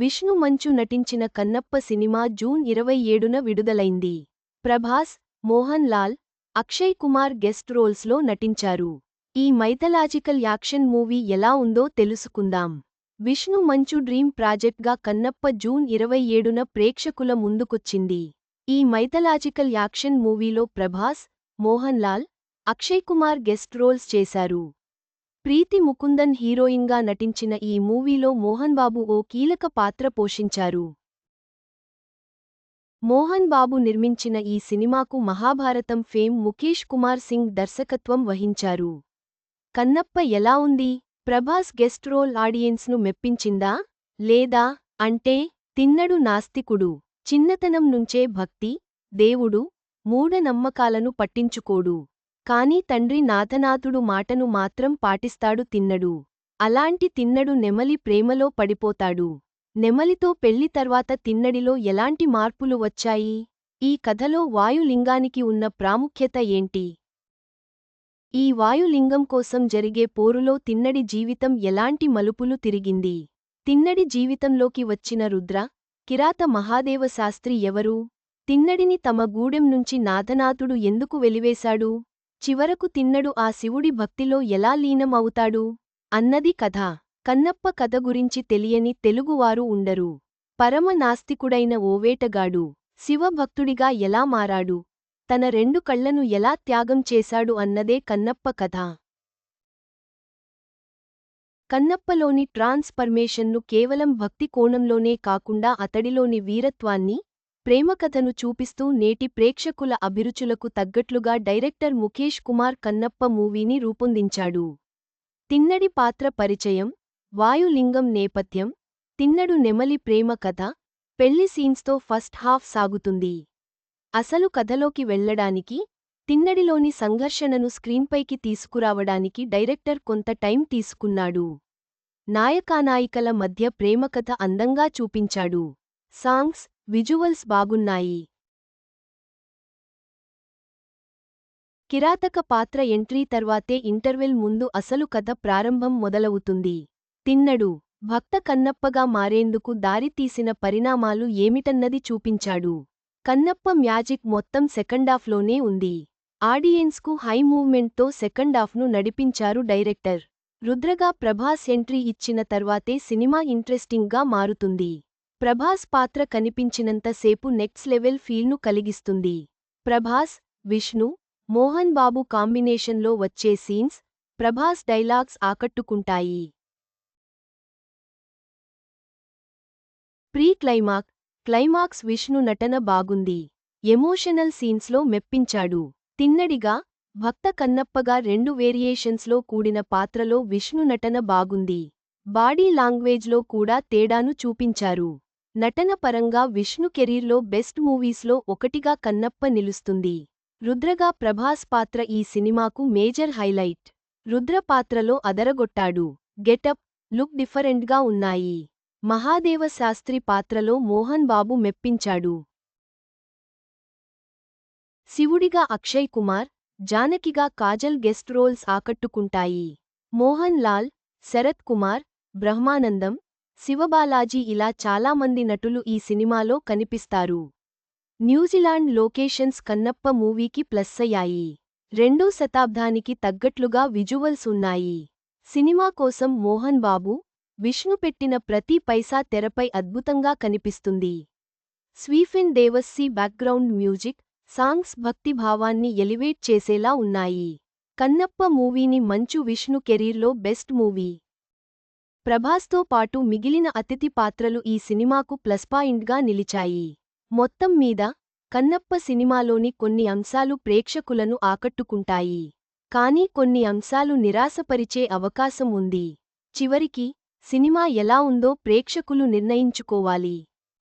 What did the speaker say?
విష్ణు మంచు నటించిన Kannappa cinema June ఇరవై ఏడున విడుదలైంది. ప్రభాస్ మోహన్ లాల్ అక్షయ్ కుమార్ గెస్ట్ రోల్స్లో నటించారు. ఈ మైథలాజికల్ యాక్షన్ మూవీ ఎలా ఉందో తెలుసుకుందాం. విష్ణు మంచు డ్రీమ్ ప్రాజెక్ట్గా కన్నప్ప జూన్ ఇరవై ఏడున ప్రేక్షకుల ముందుకొచ్చింది. ఈ మైథలాజికల్ యాక్షన్ మూవీలో ప్రభాస్ మోహన్ లాల్ అక్షయ్ కుమార్ గెస్ట్ రోల్స్ చేశారు. ప్రీతి ముకుందన్ హీరోయిన్గా నటించిన ఈ మూవీలో మోహన్ బాబు ఓ కీలక పాత్ర పోషించారు. మోహన్ బాబు నిర్మించిన ఈ సినిమాకు మహాభారతం ఫేమ్ ముఖేష్ కుమార్ సింగ్ దర్శకత్వం వహించారు. కన్నప్ప ఎలా ఉంది? ప్రభాస్ గెస్ట్ రోల్ ఆడియన్స్ను మెప్పించిందా? లేదా? అంటే తిన్నడు నాస్తికుడు చిన్నతనం నుంచే భక్తి దేవుడు మూఢనమ్మకాలను పట్టించుకోడు. కాని తండ్రి నాథనాథుడు మాటను మాత్రం పాటిస్తాడు తిన్నడు. అలాంటి తిన్నడు నెమలి ప్రేమలో పడిపోతాడు. నెమలితో పెళ్ళి తర్వాత తిన్నడిలో ఎలాంటి మార్పులు వచ్చాయి? ఈ కథలో వాయులింగానికి ఉన్న ప్రాముఖ్యత ఏంటి? ఈ వాయులింగం కోసం జరిగే పోరులో తిన్నడి జీవితం ఎలాంటి మలుపులు తిరిగింది? తిన్నడి జీవితంలోకి వచ్చిన రుద్ర కిరాత మహాదేవ శాస్త్రి ఎవరు? తిన్నడిని తమ గూడెం నుంచి నాథనాథుడు ఎందుకు వెలివేశాడు? చివరకు తిన్నడు ఆ శివుడి భక్తిలో ఎలా లీనం అవుతాడు అన్నది కథ. కన్నప్ప కథ గురించి తెలియని తెలుగువారు ఉండరు. పరమ నాస్తికుడైన ఓవేటగాడు శివభక్తుడిగా ఎలా మారాడు? తన రెండు కళ్ళను ఎలా త్యాగం చేశాడు అన్నదే కన్నప్ప కథ. కన్నప్పలోని ట్రాన్స్ఫర్మేషన్ను కేవలం భక్తి కోణంలోనే కాకుండా అతడిలోని వీరత్వాన్ని ప్రేమకథను చూపిస్తూ నేటి ప్రేక్షకుల అభిరుచులకు తగ్గట్లుగా డైరెక్టర్ ముఖేష్ కుమార్ కన్నప్ప మూవీని రూపొందించాడు. తిన్నడి పాత్ర పరిచయం వాయులింగం నేపథ్యం తిన్నడు నెమలి ప్రేమ కథ పెళ్ళి సీన్స్తో ఫస్ట్ హాఫ్ సాగుతుంది. అసలు కథలోకి వెళ్ళడానికి తిన్నడిలోని సంఘర్షణను స్క్రీన్పైకి తీసుకురావడానికి డైరెక్టర్ కొంత టైం తీసుకున్నాడు. నాయకానాయికల మధ్య ప్రేమకథ అందంగా చూపించాడు. సాంగ్స్ విజువల్స్ బాగున్నాయి. కిరాతక పాత్ర ఎంట్రీ తర్వాతే ఇంటర్వెల్ ముందు అసలు కథ ప్రారంభం మొదలవుతుంది. తిన్నడు. భక్త కన్నప్పగా మారేందుకు దారితీసిన పరిణామాలు ఏమిటన్నది చూపించాడు. కన్నప్ప మ్యాజిక్ మొత్తం సెకండాఫ్లోనే ఉంది. ఆడియన్స్కు హై మూవ్మెంట్తో సెకండాఫ్ను నడిపించారు డైరెక్టర్. రుద్రగా ప్రభాస్ ఎంట్రీ ఇచ్చిన తర్వాతే సినిమా ఇంట్రెస్టింగ్గా మారుతుంది. ప్రభాస్ పాత్ర కనిపించినంత సేపు నెక్స్ట్ లెవెల్ ఫీల్ను కలిగిస్తుంది. ప్రభాస్ విష్ణు మోహన్ బాబు కాంబినేషన్లో వచ్చే సీన్స్ ప్రభాస్ డైలాగ్స్ ఆకట్టుకుంటాయి. ప్రీ క్లైమాక్ క్లైమాక్స్ విష్ణు నటన బాగుంది. ఎమోషనల్ సీన్స్లో మెప్పించాడు. తిన్నడిగా భక్త కన్నప్పగా రెండు వేరియేషన్స్లో కూడిన పాత్రలో విష్ణు నటన బాగుంది. బాడీ లాంగ్వేజ్లో కూడా తేడాను చూపించారు. నటన పరంగా విష్ణు కెరీర్లో బెస్ట్ మూవీస్లో ఒకటిగా కన్నప్ప నిలుస్తుంది. రుద్రగా ప్రభాస్ పాత్ర ఈ సినిమాకు మేజర్ హైలైట్. రుద్ర పాత్రలో అదరగొట్టాడు. గెటప్ లుక్ డిఫరెంట్గా ఉన్నాయి. మహాదేవ శాస్త్రి పాత్రలో మోహన్ బాబు మెప్పించాడు. శివుడిగా అక్షయ్ కుమార్ జానకిగా కాజల్ గెస్ట్ రోల్స్ ఆకట్టుకుంటాయి. మోహన్ లాల్ శరత్ కుమార్ బ్రహ్మానందం శివబాలాజీ ఇలా చాలామంది నటులు ఈ సినిమాలో కనిపిస్తారు. న్యూజిలాండ్ లొకేషన్స్ కన్నప్ప మూవీకి ప్లస్సయ్యాయి రెండో శతాబ్దానికి తగ్గట్లుగా విజువల్స్ ఉన్నాయి. సినిమా కోసం మోహన్ బాబు విష్ణు పెట్టిన ప్రతి పైసా తెరపై అద్భుతంగా కనిపిస్తుంది. Stephen Devassy background music songs భక్తి భావాన్ని ఎలివేట్ చేసేలా ఉన్నాయి. కన్నప్ప మూవీని మంచు విష్ణు కెరీర్లో బెస్ట్ మూవీ. ప్రభాస్తో పాటు మిగిలిన అతిథి పాత్రలు ఈ సినిమాకు ప్లస్పాయింట్గా నిలిచాయి. మొత్తం మీద కన్నప్ప సినిమాలోని కొన్ని అంశాలు ప్రేక్షకులను ఆకట్టుకుంటాయి. కానీ కొన్ని అంశాలు నిరాశపరిచే అవకాశం ఉంది. చివరికి సినిమా ఎలా ఉందో ప్రేక్షకులు నిర్ణయించుకోవాలి.